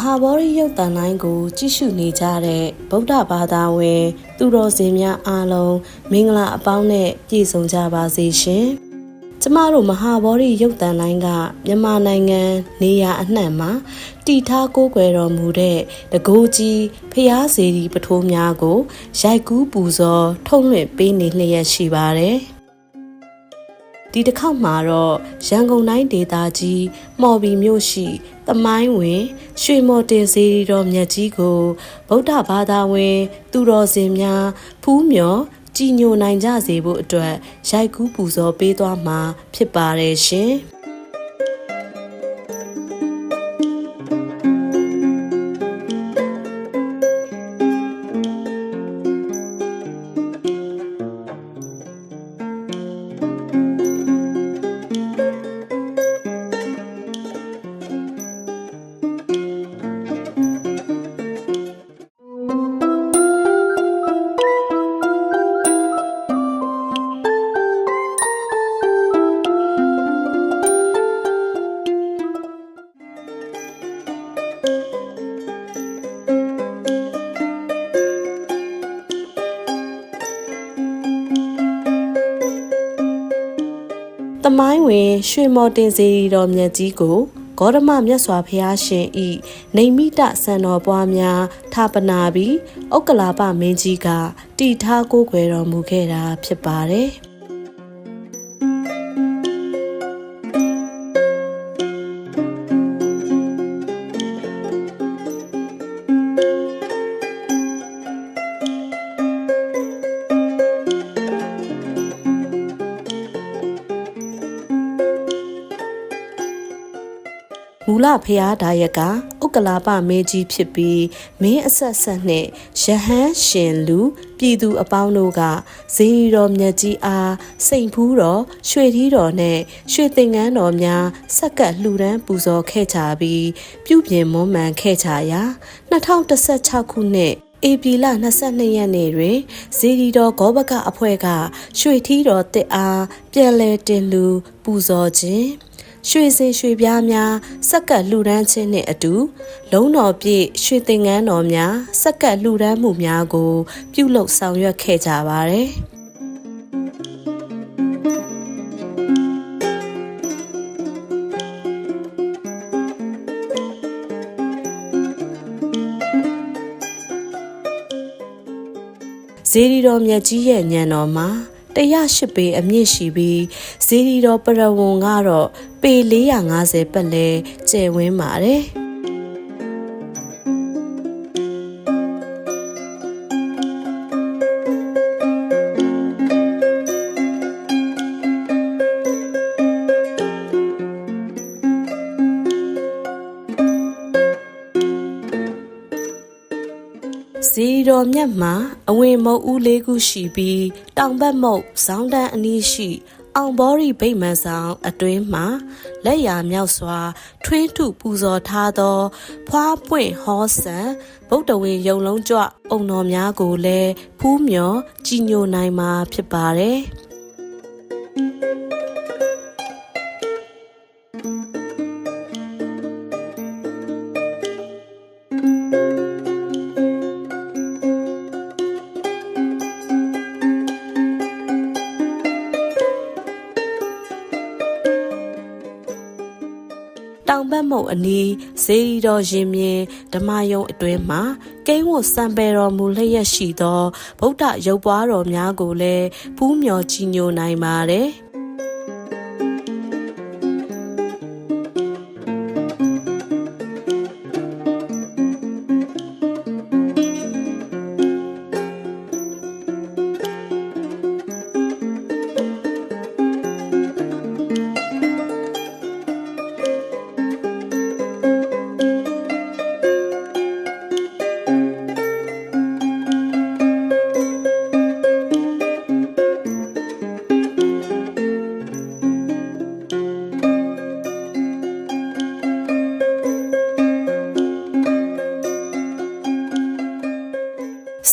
ဟာဗောရိယုတ်တန်တိုင်းကို ကြည့်ရှုနေကြတဲ့ဗုဒ္ဓဘာသာဝင် သူတော်စင်များအားလုံးမင်္ဂလာအပေါင်းနဲ့ပြည့်စုံကြပါစေရှင်။ကျမတို့မဟာဗောရိယုတ်တန်တိုင်းကမြန်မာနိုင်ငံနေရာအနှံ့မှာတည်ထားကိုးကွယ်တော်မူတဲ့တကိုးကြီးဖျားစေတီပထိုးများကိုရိုက်ကူးပူဇော်ထုတ်လွှင့်ပေးနေလျက်ရှိပါတယ်။ ဒီတစ်ခေါက်မှာတော့ရန်ကုန်တိုင်းဒေသကြီးမော်ဘီမြို့ရှိသမိုင်းဝင် ရွှေမော်တင်စေရီတော်မြတ်ကြီးကိုဗုဒ္ဓဘာသာဝင် သူတော်စင်များဖူးမြော်ကြည်ညိုနိုင်ကြစေဖို့အတွက်ရိုက်ကူးပူဇော်ပေးသွားမှာဖြစ်ပါတယ်ရှင်။ တမိုင်းဝင်ရွှေမော်တင်စီရီတော်မြတ်ကြီးကိုဂေါရမမြတ်စွာဘုရားရှင်ဤနေမိတစံတော်ပွားများထာပနာပြီးဥက္ကလာပမင်းကြီးကတည်ထားကိုးကွယ်တော်မူခဲ့တာဖြစ်ပါတယ်။ မူလဖျားဒါယကဥက္ကလာပမင်းကြီးဖြစ်ပြီးမင်းအဆက်ဆက်နဲ့ယဟန်ရှင်လူပြည်သူအပေါင်းတို့ကဇေယီတော်မြတ်ကြီးအားစိန်ဖူးတော်ရွှေထီးတော်နဲ့ရွှေသင်္ကန်းတော်များဆက်ကပ်လှူဒန်းပူဇော်ခဲ့ကြပြီးပြုပြင်မွမ်းမံခဲ့ကြရာ2016ခုနှစ်ဧပြီလ22ရက်နေ့တွင်ဇေဒီတော်ဂောဘကအဖွဲ့ကရွှေထီးတော်တစ်အားပြန်လည်တင်လူပူဇော်ခြင်း ရွှေစင်ရွှေပြားများစက္ကပ်လှူဒန်းခြင်းနှင့်အတူလုံးတော်ပြည့်ရွှေသင်္ကန်းတော်များစက္ကပ်လှူဒန်းမှုများကို ပြုလုပ်ဆောင်ရွက်ခဲ့ကြပါတယ်။ဇေဒီတော်မြတ်ကြီးရဲ့ညံတော်မှာ108ပေအမြင့်ရှိပြီးဇေဒီတော်ပရဝုံကတော့ ပေ450ပတ်လဲကျယ်ဝန်းပါတယ်။ဇီတော်မြတ်မှာအဝင်မုတ်ဦးလေးခုရှိပြီးတောင်ဘက်မုတ်ဇောင်းတန်းအနီးရှိ အောင်ဘောရီဗိမ္မာန်ဆောင်အတွင်းမှာလက်ရာမြောက်စွာ ထွင်းထုပူဇော်ထားသော ဖွားပွင့်ဟောဆန်ဗုဒ္ဓဝေယုံလုံးကြွအုံတော်များကိုလည်းဖူးမြော်ကြည်ညိုနိုင်မှာဖြစ်ပါတယ်။ တောင်ဘက်မုတ်အနီးဇေဒီတော်ရင်မြင်ဓမ္မယုံအတွင်းမှာကိန်းဝတ်စံပယ်တော်မူလျက်ရှိသောဗုဒ္ဓရုပ်ပွားတော်များကိုလည်းဖူးမြော်ကြည်ညိုနိုင်ပါတယ်။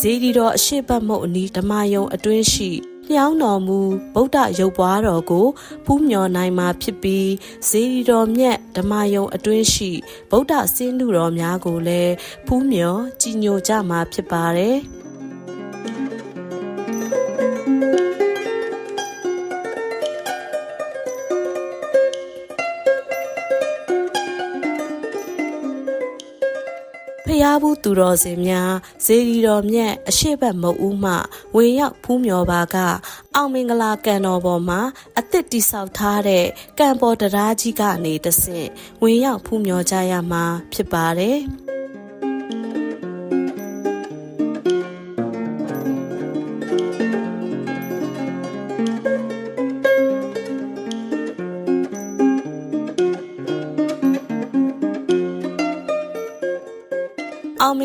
ဇေဒီတော်အရှိတ်ဘတ်မုတ်အနီးဓမ္မယုံအတွင်းရှိလျှောင်းတော်မူဗုဒ္ဓရုပ်ပွားတော်ကိုဖူးမြော်နိုင်မှာဖြစ်ပြီးဇေဒီတော်မြတ်ဓမ္မယုံအတွင်းရှိဗုဒ္ဓဆင်းတုတော်များကိုလည်းဖူးမြော်ကြည်ညိုကြမှာဖြစ်ပါတယ်။ ဖျားဘူးသူတော်စင်များဇေဒီတော်မြတ်အရှိတ်ဘက်မုတ်ဦးမှဝင်ရောက်ဖူးမြော်ပါက အောင်မင်္ဂလာကံတော်ပေါ်မှာအသစ်တိဆောက်ထားတဲ့ကံပေါ်တရားကြီးကနေတဆင့်ဝင်ရောက်ဖူးမြော်ကြရမှာဖြစ်ပါတယ်။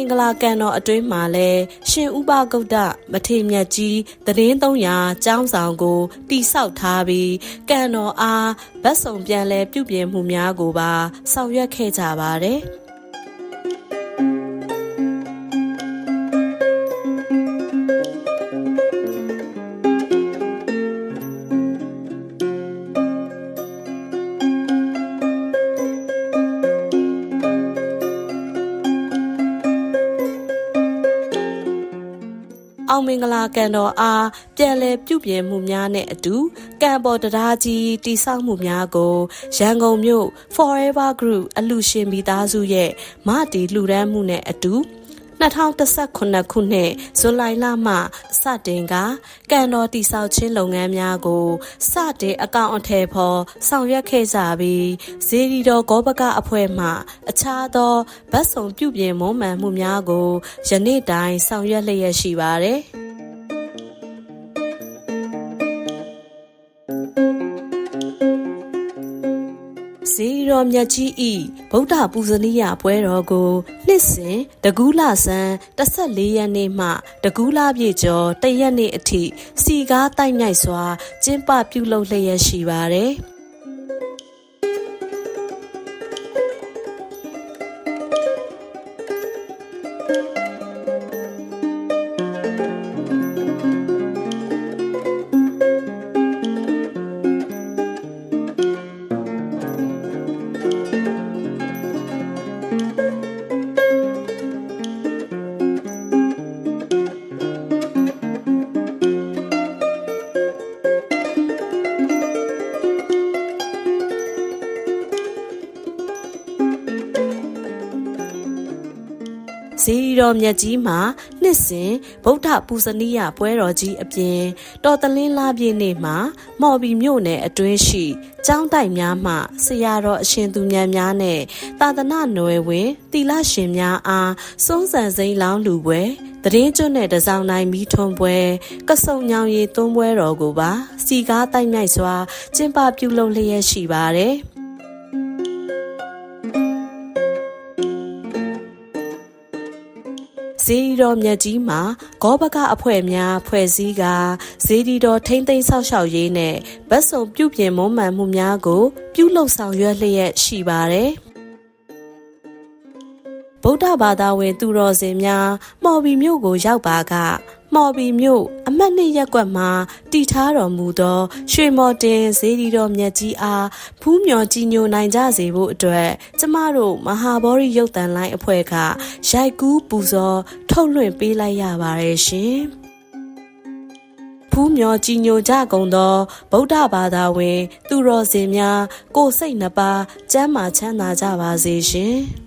င်မင်္ဂလာကံတော်အတွင်းမှာလဲရှင်ဥပဂုတ်တမထေမြတ်ကြီးသတင်း300ကျောင်းဆောင်ကိုတိဆောက်ထားပြီးကံတော်အားဗတ်စုံပြန်လဲပြုပြင်မှုများကိုပါဆောင်ရွက်ခဲ့ကြပါတယ်။ မင်္ဂလာကံတော်အားပြန်လည်ပြုပြင်မှုများနဲ့အတူကံပေါ်တရားကြီးတိဆောက်မှုများကိုရန်ကုန်မြို့ Forever Group အလူရှင်မိသားစုရဲ့မတီလှူဒန်းမှုနဲ့အတူ 2019ခုနှစ်ဇူလိုင်လမှစတင်ကကံတော်တိဆောက်ခြင်းလုပ်ငန်းများကိုစတင်အကောင့်အထည်ဖော်ဆောင်ရွက်ခဲ့ကြပြီးဇေဒီတော်ဂောဘကအဖွဲ့မှ အခြားသောဗတ်စုံပြုပြင်မွမ်းမံမှုများကိုယနေ့တိုင်ဆောင်ရွက်လျက်ရှိပါတယ်။ တော်မြတ်ကြီးဤဗုဒ္ဓပူဇနီယပွဲတော်ကိုနှစ်စဉ်တကူးလဆန်း14ရက်နေ့မှတကူးလပြည့်ကျော်တရက်နေ့အထိစီကားတိုက်မြိုက်စွာကျင်းပပြုလုပ်လျက်ရှိပါတယ်။ တော်မြတ်ကြီးမှာနှစ်စဉ်ဗုဒ္ဓပူဇနီယပွဲတော်ကြီးအပြင်တော်တလင်းလာပြည့်နေ့မှာမော်ဘီမြို့နယ်အတွင်းရှိကျောင်းတိုက်များမှဆရာတော်အရှင်သူမြတ်များနဲ့သာသနာ့နွယ်ဝင်တီလရှင်များအားစုံးစံစိမ်းလောင်းလူပွဲတရင်ကျွတ်နဲ့တစောင်းတိုင်းမီးထွန်းပွဲကစုံညောင်ရည်သွန်းပွဲတော်ကိုပါ စီကားတိုက်မြိုက်စွာကျင်းပပြုလုပ်လျက်ရှိပါတယ်။ ဇေဒီတော်မြတ်ကြီးမှာဂောဘကအဖွဲ့များဖွဲ့စည်းကဇေဒီတော်ထိမ့်သိမ်းဆောက်ရှောက်ရေးနဲ့ဗတ်စုံပြုပြင်မွမ်းမံမှုများကို ပြုလုပ်ဆောင်ရွက်လျက်ရှိပါတယ်။ ဗုဒ္ဓဘာသာဝင်သူတော်စင်များမော်ဘီမြို့ကိုရောက်ပါကမော်ဘီမြို့အမှတ်နှစ်ရပ်ကွက်မှာတည်ထားတော်မူသော ရွှေမော်တင်ဇေဒီတော်မြတ်ကြီးအားဖူးမြော်ကြည်ညိုနိုင်ကြစေဖို့အတွက်ကျမတို့မဟာဗောဓိရုပ်တန်လိုင်းအဖွဲ့ကရိုက်ကူးပူဇော်ထုတ်လွှင့်ပေးလိုက်ရပါတယ်ရှင်။ဖူးမြော်ကြည်ညိုကြကုန်သောဗုဒ္ဓဘာသာဝင် သူတော်စင်များကိုယ်စိတ်နှပါကျမ်းမာချမ်းသာကြပါစေရှင်။